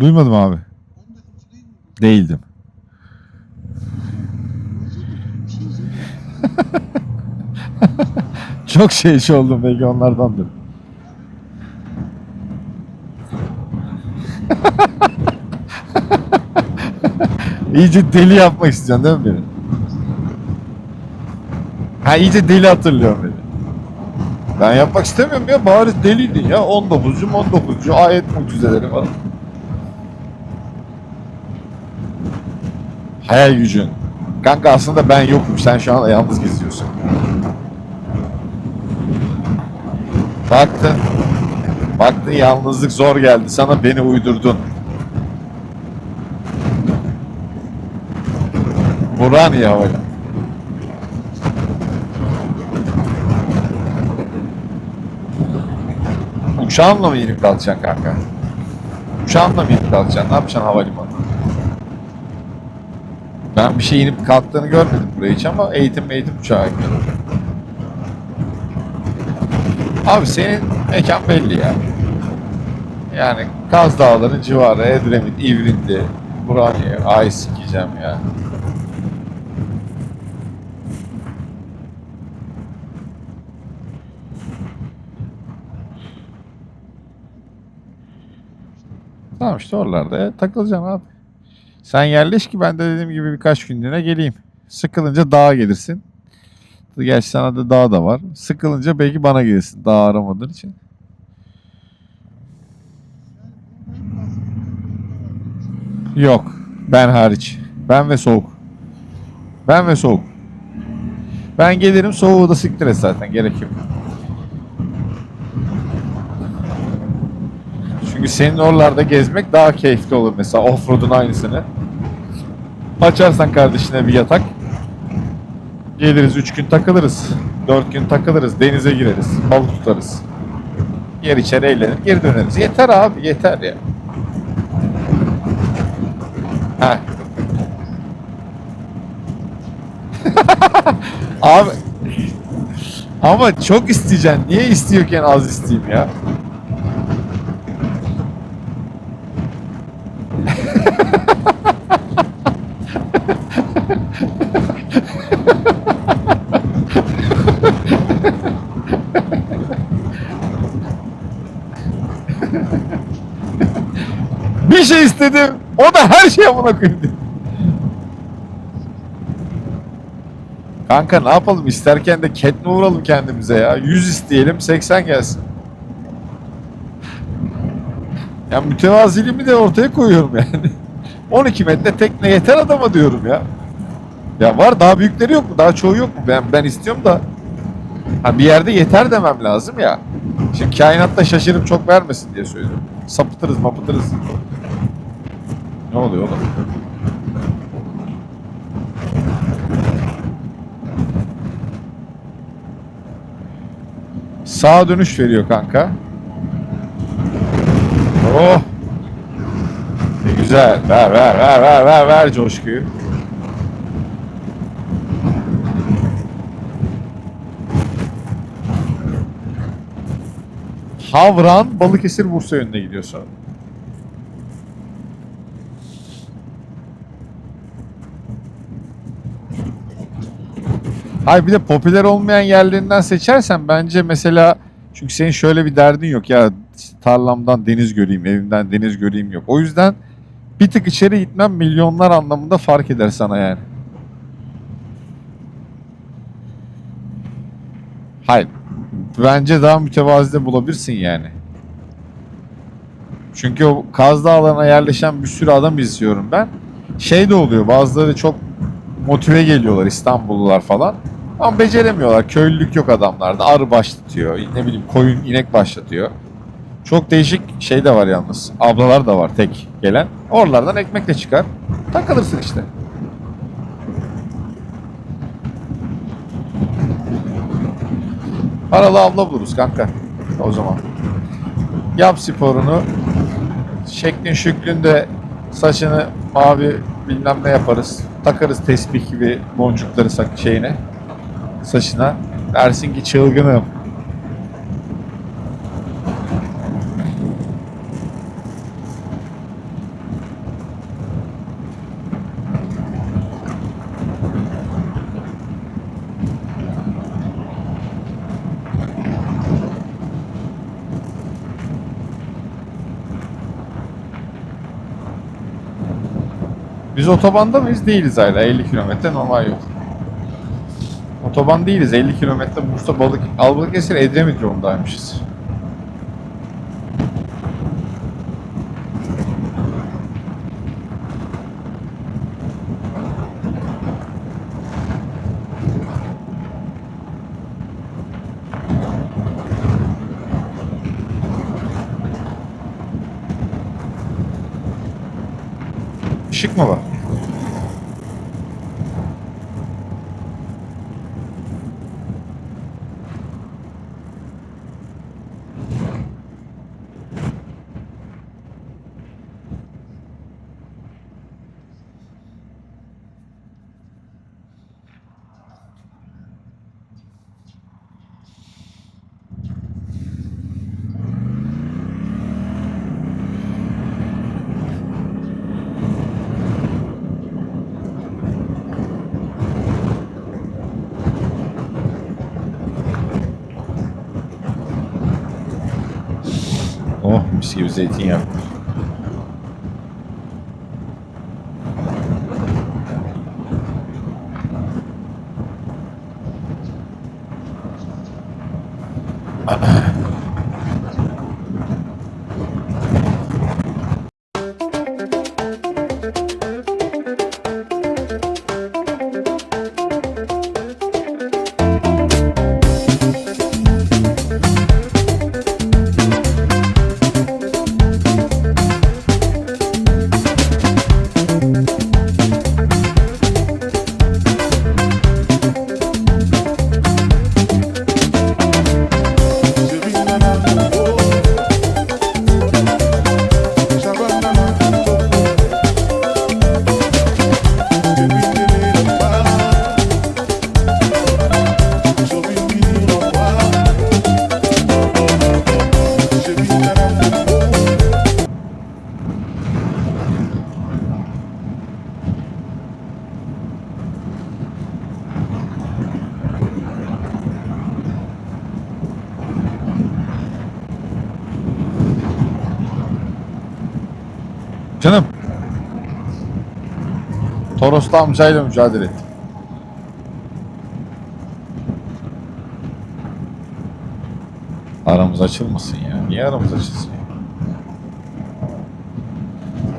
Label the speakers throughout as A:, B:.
A: Duymadım abi. Değildim. Çok şey iş oldum belki onlardandır. İyice deli yapmak istiyorsun değil mi beni? Ha iyice deli hatırlıyorum beni. Ben yapmak istemiyorum ya bari deliydin ya 19'cum 19'cu ayet mucizeleri falan. Hayal gücün. Kanka aslında ben yokum sen şu an yalnız geziyorsun. Baktın. Baktın yalnızlık zor geldi sana beni uydurdun. Burhaniye havayla. Uçağınla mı inip kalkacaksın kanka? Uçağınla mı inip kalkacaksın? Ne yapacaksın havalimanı? Ben bir şey inip kalktığını görmedim buraya hiç ama eğitim eğitim uçağı gidiyorum. Abi senin mekan belli ya. Yani Kaz Dağları'nın civarı, Edremit, İvrindi, Burhaniye, ay sikeceğim ya. Tamam işte oralarda ya, takılacaksın abi. Sen yerleş ki ben de dediğim gibi birkaç günlüğüne geleyim. Sıkılınca dağa gelirsin. Gerçi sana da dağ da var. Sıkılınca belki bana gelirsin. Dağ aramadığın için. Yok. Ben hariç. Ben ve soğuk. Ben ve soğuk. Ben gelirim soğuğu da siktir et zaten. Gerek yok. Çünkü senin oralarda gezmek daha keyifli olur mesela offroad'un aynısını. Açarsan kardeşine bir yatak. Geliriz 3 gün takılırız. 4 gün takılırız. Denize gireriz. Balık tutarız. Yer içeri eğlenir. Geri döneriz. Yeter abi yeter ya. Abi ama çok isteyeceksin. Niye istiyorken az isteyeyim ya? Bir şey istedim. O da her şeye buna koydu. Kanka ne yapalım isterken de ket mi vuralım kendimize ya? 100 isteyelim 80 gelsin. Ya mütevaziliğimi de ortaya koyuyorum yani. 12 metre tekne yeter adama diyorum ya. Ya var daha büyükleri yok mu? Daha çoğu yok mu? Ben ben istiyorum da. Ha bir yerde yeter demem lazım ya. Şimdi kainatta şaşırıp çok vermesin diye söylüyorum. Sapıtırız mapıtırız. Ne oluyor oğlum? Sağa dönüş veriyor kanka. Oh! Ne güzel. Ver ver ver ver ver ver coşkuyu. Havran Balıkesir Bursa yönüne gidiyorsun. Hayır bir de popüler olmayan yerlerinden seçersen bence mesela çünkü senin şöyle bir derdin yok ya tarlamdan deniz göreyim, evimden deniz göreyim yok. O yüzden bir tık içeri gitmem milyonlar anlamında fark eder sana yani. Hayır. Bence daha mütevazide bulabilirsin yani. Çünkü o Kaz Dağları'na yerleşen bir sürü adam izliyorum ben. Şey de oluyor bazıları çok motive geliyorlar İstanbullular falan. Ama beceremiyorlar. Köylülük yok adamlarda. Arı başlatıyor. Ne bileyim koyun, inek başlatıyor. Çok değişik şey de var yalnız. Ablalar da var tek gelen. Oralardan ekmekle çıkar. Takılırsın işte. Paralı abla buluruz kanka. O zaman. Yap sporunu. Şeklin şüklünde saçını mavi bilmem ne yaparız. Takarız tesbih gibi boncukları şeyine. Saçına. Dersin ki çılgınım. Biz otobanda mıyız? Değiliz hala. 50 kilometre normal yol. Otoban değiliz. 50 kilometre Bursa Balık Albalıkesir Edremit yolundaymışız. Işık mı var? Oh mis gibi Canım. Toroslu amcayla mücadele ettim. Aramız açılmasın ya. Niye aramız açılsın ya?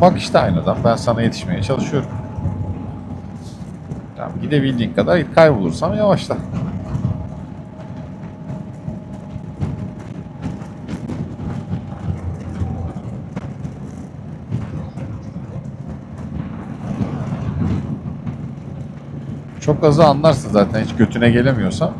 A: Bak işte aynadan ben sana yetişmeye çalışıyorum. Tamam gidebildiğin kadar git kaybolursam yavaşla. Çok azı anlarsın zaten hiç götüne gelemiyorsa.